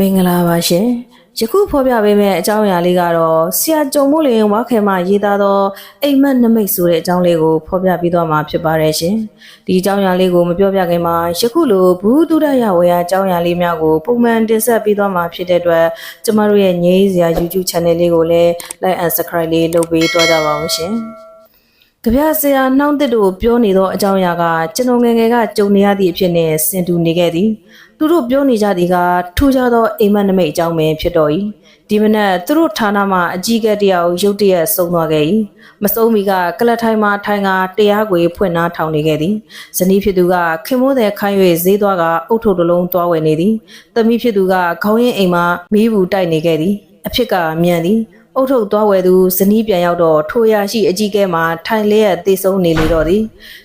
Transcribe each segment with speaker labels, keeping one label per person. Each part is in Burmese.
Speaker 1: မင်္ဂလာပါရှင်ယခုဖော်ပြပေးမယ့်အကြောင်းအရာလေးကတော့ဆရာကြုံမိုးလင်ဝါခဲမရေးသားသောအိမ်မက်နမိတ်ဆိုတဲ့အကြောင်းလေးကိုဖော်ပြပေးသွားမှာဖြစ်ပါတယ်ရှင်ဒီအကြောင်းအရာလေးကိုမပြောပြခင်မှာယခုလိုဘူးတုဒရဝေယအကြောင်းအရာလေးများကိုပုံမှန်တင်ဆက်ပေးသွားမှာဖြစ်တဲ့အတွက်ကျမတို့ရဲ့ငြိမ်းစရာ YouTube channel လေးကိုလည်း like and subscribe လေးလုပ်ပေးသွားကြပါဦးရှင်ကြပြဆရာနှောင်းတစ်တို့ပြောနေသောအကြောင်းအရာကကျွန်တော်ငယ်ငယ်ကကြုံနေရသည့်အဖြစ်နဲ့ဆင်တူနေခဲ့သည် သူတို့ပြောနေကြသည်ကထူးခြားသောအိမ်မက်နမိတ်အကြောင်းပဲဖြစ်တော်၏ဒီမနက်သူတို့ဌာနမှအကြီးကဲတယောက်ရုတ်တရက်ဆုံးသွားခဲ့၏မဆုံးမီကကလတ်ထိုင်းမှထိုင်ကတရားခွေဖွင့်နာထောင်နေခဲ့သည်ဇနီးဖြစ်သူကခင်မိုးတဲ့ခိုင်း၍ဈေးသွားကအုတ်ထုပ်တစ်လုံးသွားဝယ်နေသည်သမီးဖြစ်သူကခေါင်းရင်းအိမ်မှမီးဘူးတိုက်နေခဲ့သည်အဖြစ်ကမြန်သည်အုတ်ထုတ်သွားဝယ်သူဇနီးပြန်ရောက်တော့ထိုရရှိအကြီးကဲမှာထိုင်လဲရတေဆုံးနေလေတော့သည်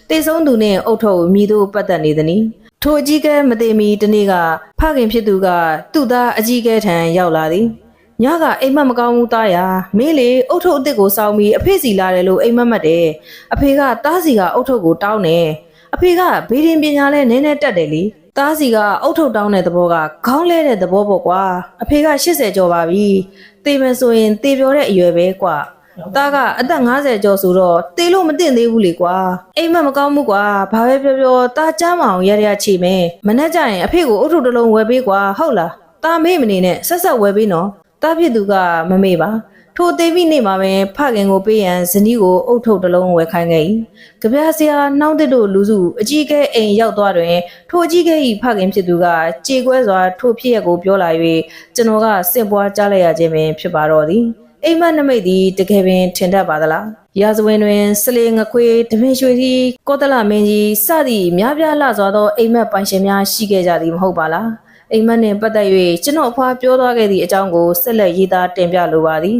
Speaker 1: တေဆုံးသူနှင့်အုတ်ထုတ်မိတို့ပတ်သက်နေသည်။ ထိုအကြီးကဲမသေးမီတနေ့ကဖခင်ဖြစ်သူကသူ့သားအကြီးကဲထံရောက်လာသည်။ညကအိမ်မက်မကောင်းဘူးသားရမင်းလေအုတ်ထုတ်အစ်စ်ကိုစောင်းပြီးအဖေစီလာတယ်လို့အိမ်မက်မှတ်တယ်။အဖေကတားစီကအုတ်ထုတ်ကိုတောင်းတယ်။အဖေကဘေးရင်ပညာလဲနည်းနည်းတက်တယ်လေ။တားစီကအုတ်ထုတ်တောင်းတဲ့သဘောကခေါင်းလဲတဲ့သဘောပေါ့ကွာ။အဖေက80ကျော်ပါပြီ။တေမယ်ဆိုရင်တေပြောတဲ့အရွယ်ပဲကွာ။ တားကအသက်50ကျော်ဆိုတော့တေလို့မတင်သေးဘူးလေကွာအိမ်မက်မကောင်းဘူးကွာဘာပဲပြောပြောတားချမ်းမအောင်ရရချေမယ်မနေ့ကျရင်အဖေကိုအုတ်ထုပ်တစ်လုံးဝယ်ပေးကွာဟုတ်လားတားမေးမနေနဲ့ဆက်ဆက်ဝယ်ပေးနော်တားဖြစ်သူကမမေ့ပါထိုသေးပြီနေ့မှာပဲဖခင်ကိုပေးရန်ဇနီးကိုအုတ်ထုပ်တစ်လုံးဝယ်ခိုင်းခဲ့၏ကြပြဆရာနှောင်းတဲ့တို့လူစုအကြီးကဲအိမ်ရောက်သွားတွင်ထိုအကြီးကဲ၏ဖခင်ဖြစ်သူကကြေကွဲစွာထိုဖြစ်ရက်ကိုပြောလာ၍ကျွန်တော်ကစင်ပွားကြားလိုက်ရခြင်းပင်ဖြစ်ပါတော့သည် အိမ်မက်နမိတ်သည်တကယ်ပင်ထင်တတ်ပါသလားရာဇဝင်တွင်စလေငခွေတပင်ရွှေကြီးကောသလမင်းကြီးစသည့်များပြားလှစွာသောအိမ်မက်ပိုင်ရှင်များရှိခဲ့ကြသည်မဟုတ်ပါလားအိမ်မက်နှင့်ပတ်သက်၍ကျွန်တော်အဖွားပြောသွားခဲ့သည့်အကြောင်းကိုဆက်လက်ရေးသားတင်ပြလိုပါသည်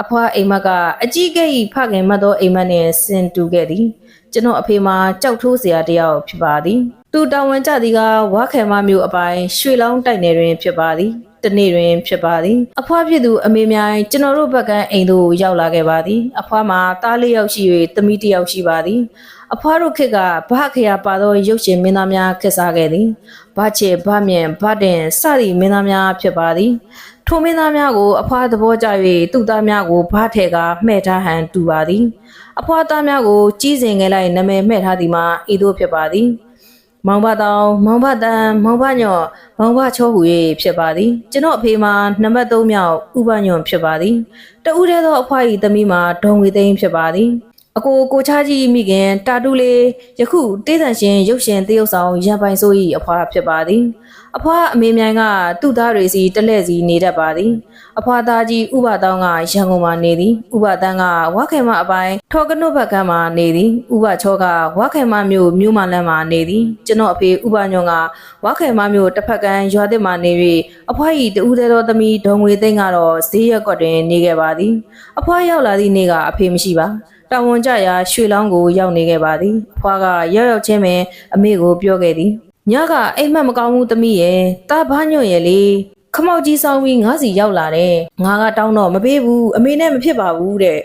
Speaker 1: အဖွားအိမ်မက်ကအကြီးကဲ့၏ဖခင်မတ်သောအိမ်မက်နှင့်ဆင်တူခဲ့သည်ကျွန်တော်အဖေမှာကြောက်ထိုးစရာတစ်ယောက်ဖြစ်ပါသည်သူတာဝန်ကျသည်ကဝါခဲမမျိုးအပိုင်းရွှေလောင်းတိုက်နယ်တွင်ဖြစ်ပါသည် တနေ့တွင်ဖြစ်ပါသည်အဖွားဖြစ်သူအမေမြိုင်ကျွန်တော်တို့ဘက်ကအိမ်သို့ရောက်လာခဲ့ပါသည်အဖွားမှာသားလေးယောက်ရှိ၍သမီးတစ်ယောက်ရှိပါသည်အဖွားတို့ခေတ်ကဗခရာပါသောရုပ်ရှင်မင်းသားများခက်စားခဲ့သည်ဗချေဗမြင့်ဗတင်စသည့်မင်းသားများဖြစ်ပါသည်ထိုမင်းသားများကိုအဖွားသဘောကျ၍သူ့သားများကိုဗထဲကမှဲ့ထားဟန်တူပါသည်အဖွားသားများကိုကြီးစင်ခဲ့လိုက်နာမည်မှဲ့ထားသည်မှာဤသို့ဖြစ်ပါသည် မောင်ဘတောင်မောင်ဘတန်မောင်ဘညော့မောင်ဘချောဟူ၍ဖြစ်ပါသည်ကျွန်တော်အဖေမှာနံပါတ်3မြောက်ဥပညွန့်ဖြစ်ပါသည်တဦးတည်းသောအဖွား၏သမီးမှာဒေါ်ငွေသိန်းဖြစ်ပါသည်အကိုကိုချားကြီးမိခင်တာတူလေးယခုတေးသန့်ရှင်ရုပ်ရှင်တရုပ်ဆောင်ရန်ပိုင်ဆို၏အဖွားဖြစ်ပါသည် အဖွားအမေမြိုင်ကသူ့သားတွေစီတလဲစီနေတတ်ပါသည်အဖွားသားကြီးဥပတောင်းကရန်ကုန်မှာနေသည်ဥပတန်းကဝါခဲမအပိုင်းထော်ကနုတ်ဘက်ကမှာနေသည်ဥပချောကဝါခဲမမြို့မြို့မလန်းမှာနေသည်ကျွန်တော်အဖေဥပညွန့်ကဝါခဲမမြို့တစ်ဖက်ကမ်းရွာသစ်မှာနေ၍အဖွား၏တူးသေးသောသမီးဒေါ်ငွေသိန်းကတော့ဈေးရက်ကွက်တွင်နေခဲ့ပါသည်အဖွားရောက်လာသည့်နေ့ကအဖေမရှိပါတာဝန်ကြရာရွှေလောင်းကိုရောက်နေခဲ့ပါသည်အဖွားကရောက်ရောက်ချင်းပင်အမေကိုပြောခဲ့သည် ညကအိမ်မက်မကောင်းဘူးသမီးရဲ့တာဘာညွန့်ရဲ့လေခမောက်ကြီးဆောင်ပြီးငါးစီရောက်လာတယ်ငါကတောင်းတော့မပေးဘူးအမေနဲ့မဖြစ်ပါဘူးတဲ့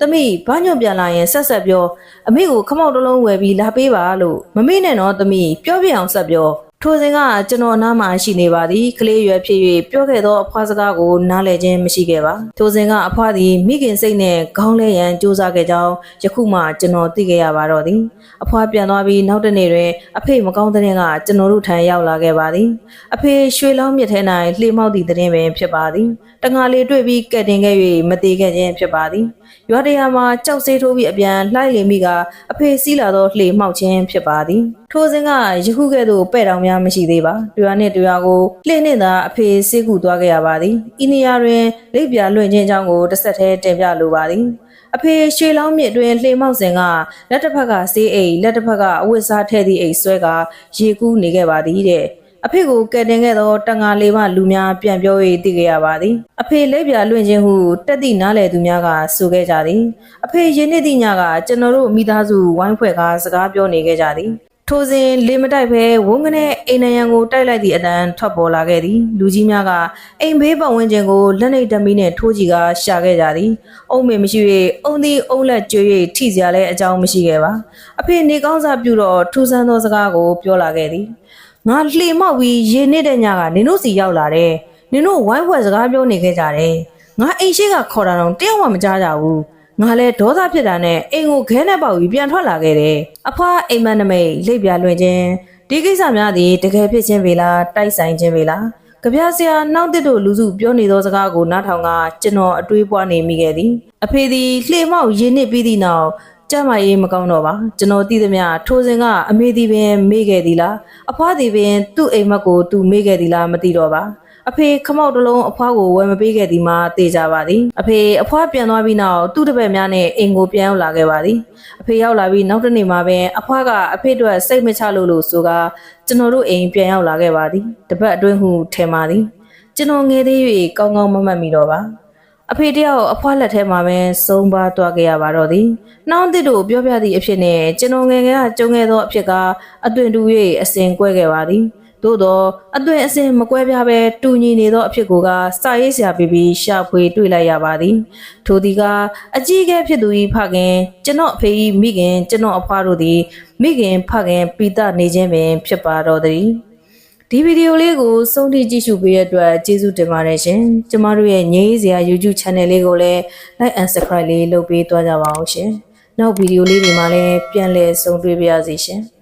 Speaker 1: သမီးဘာညွန့်ပြန်လာရင်ဆက်ဆက်ပြောအမေကိုခမောက်တစ်လုံးဝယ်ပြီးလာပေးပါလို့မမေ့နဲ့တော့သမီးပြောပြအောင်ဆက်ပြော ထိုစဉ်ကကျွန်တော်အနားမှာရှိနေပါသည်ကလေးရွယ်ဖြစ်၍ပြောခဲ့သောအဖွားစကားကိုနားလည်ခြင်းမရှိခဲ့ပါထိုစဉ်ကအဖွားသည်မိခင်စိတ်နဲ့ခေါင်းလဲရန်ကြိုးစားခဲ့ကြောင်းယခုမှကျွန်တော်သိခဲ့ရပါတော့သည်အဖွားပြန်သွားပြီးနောက်တစ်နေ့တွင်အဖေမကောင်းတဲ့ကကျွန်တော်တို့ထံရောက်လာခဲ့ပါသည်အဖေရွှေလောင်းမြစ်ထဲ၌လှေမောက်သည့်တဲ့ပင်ဖြစ်ပါသည်တငါလေးတွေ့ပြီးကက်တင်ခဲ့၍မသေးခဲ့ခြင်းဖြစ်ပါသည်ရွာတရာမှာကြောက်ဆေးထိုးပြီးအပြန်လှိုက်လေမိကအဖေစီးလာသောလှေမှောက်ခြင်းဖြစ်ပါသည်ထိုစဉ်ကယခုကဲ့သို့ပဲ့တောင်များမရှိသေးပါတရားနှင့်တရားကိုလှေနှင့်သာအဖေစေးကူသွားခဲ့ရပါသည်ဤနေရာတွင်လိပ်ပြလွင့်ခြင်းအကြောင်းကိုတစ်ဆက်တည်းတင်ပြလိုပါသည်အဖေရွှေလောင်းမြစ်တွင်လှေမောက်စဉ်ကလက်တစ်ဖက်ကဆေးအိမ်လက်တစ်ဖက်ကအဝတ်စားထဲ့သည့်အိမ်ဆွဲကရေကူးနေခဲ့ပါသည်တဲ့အဖေကိုကယ်တင်ခဲ့သောတန်ငါလေးမလူများပြန်ပြော၍သိခဲ့ရပါသည်အဖေလက်ပြလွင့်ခြင်းဟုတက်သည့်နားလေသူများကဆိုခဲ့ကြသည်အဖေရင်းနှီးသည့်ညကကျွန်တော်တို့မိသားစုဝိုင်းဖွဲ့ကားစကားပြောနေခဲ့ကြသည် ထိုစဉ်လေမတိုက်ဘဲဝုန်းကနေအိမ်နယံကိုတိုက်လိုက်သည့်အတန်ထွက်ပေါ်လာခဲ့သည်လူကြီးများကအိမ်ဘေးပတ်ဝန်းကျင်ကိုလက်နှိပ်တမီနဲ့ထိုးကြည့်ကာရှာခဲ့ကြသည်အုံမေမရှိ၍အုံသည်အုံလက်ကျွေ၍ထိစရာလည်းအကြောင်းမရှိခဲ့ပါအဖေနေကောင်းစားပြုတော့ထူဆန်းသောစကားကိုပြောလာခဲ့သည်ငါလှေမောက်ပြီးရေနစ်တဲ့ညကနင်တို့စီရောက်လာတယ်နင်တို့ဝိုင်းဝက်စကားပြောနေခဲ့ကြတယ်ငါအိမ်ရှိကခေါ်တာတော့တယောက်မှမကြားကြဘူး ငါလည်းဒေါသဖြစ်တာနဲ့အိမ်ကိုခဲနဲ့ပေါက်ပြီးပြန်ထွက်လာခဲ့တယ်အဖွားအိမ်မက်နမိတ်လိပ်ပြလွင်ခြင်းဒီကိစ္စများသည်တကယ်ဖြစ်ခြင်းပဲလားတိုက်ဆိုင်ခြင်းပဲလားကြပြဆရာနောက်တစ်တို့လူစုပြောနေသောစကားကိုနားထောင်ကကျွန်တော်အတွေးပွားနေမိခဲ့သည်အဖေသည်လှေမောက်ရင်းနစ်ပြီးသည့်နောက်ကျမရေးမကောင်းတော့ပါကျွန်တော်သိသမျှထိုစဉ်ကအမေသည်ပင်မေ့ခဲ့သည်လားအဖွားသည်ပင်သူ့အိမ်မက်ကိုသူမေ့ခဲ့သည်လားမသိတော့ပါ အဖေခမောက်တစ်လုံးအဖွားကိုဝယ်မပေးခဲ့သည်မှာတေချပါသည်အဖေအဖွားပြန်သွားပြီးနောက်သူ့တပည့်များနဲ့အိမ်ကိုပြန်ရောက်လာခဲ့ပါသည်အဖေရောက်လာပြီးနောက်တစ်နေ့မှာပဲအဖွားကအဖေအတွက်စိတ်မချလို့လို့ဆိုကကျွန်တော်တို့အိမ်ပြန်ရောက်လာခဲ့ပါသည်တပတ်အတွင်းဟုထင်ပါသည်ကျွန်တော်ငယ်သေး၍ကောင်းကောင်းမမှတ်မိတော့ပါအဖေတယောက်အဖွားလက်ထဲမှာပဲဆုံးပါသွားခဲ့ရပါတော့သည်။နှောင်းတစ်တို့ပြောပြသည့်အဖြစ်နဲ့ကျွန်တော်ငယ်ငယ်ကကြုံခဲ့သောအဖြစ်ကအသွင်တူ၍အစဉ်ကွဲခဲ့ပါသည်။ သို့သောအသွင်အစဉ်မကွဲပြားပဲတူညီနေသောအဖြစ်ကိုကစာရေးဆရာပြပြီးရှာဖွေတွေ့လိုက်ရပါသည်။ထိုသည်ကအကြီးအကဲဖြစ်သူ၏ဖခင်ကျွန်တော်အဖေ၏မိခင်ကျွန်တော်အဖွားတို့သည်မိခင်ဖခင်ပိတနေခြင်းပင်ဖြစ်ပါတော့သည်။ဒီဗီဒီယိုလေးကိုစုံထိကြည့်ရှုပေးတဲ့အတွက်ကျေးဇူးတင်ပါတယ်ရှင်။ကျမတို့ရဲ့ငြိမ်းစရာ YouTube Channel လေးကိုလည်း Like and Subscribe လေးလုပ်ပေးသွားကြပါအောင်ရှင်။နောက်ဗီဒီယိုလေးတွေမှာလည်းပြန်လည်ဆုံတွေ့ပါရစေရှင်။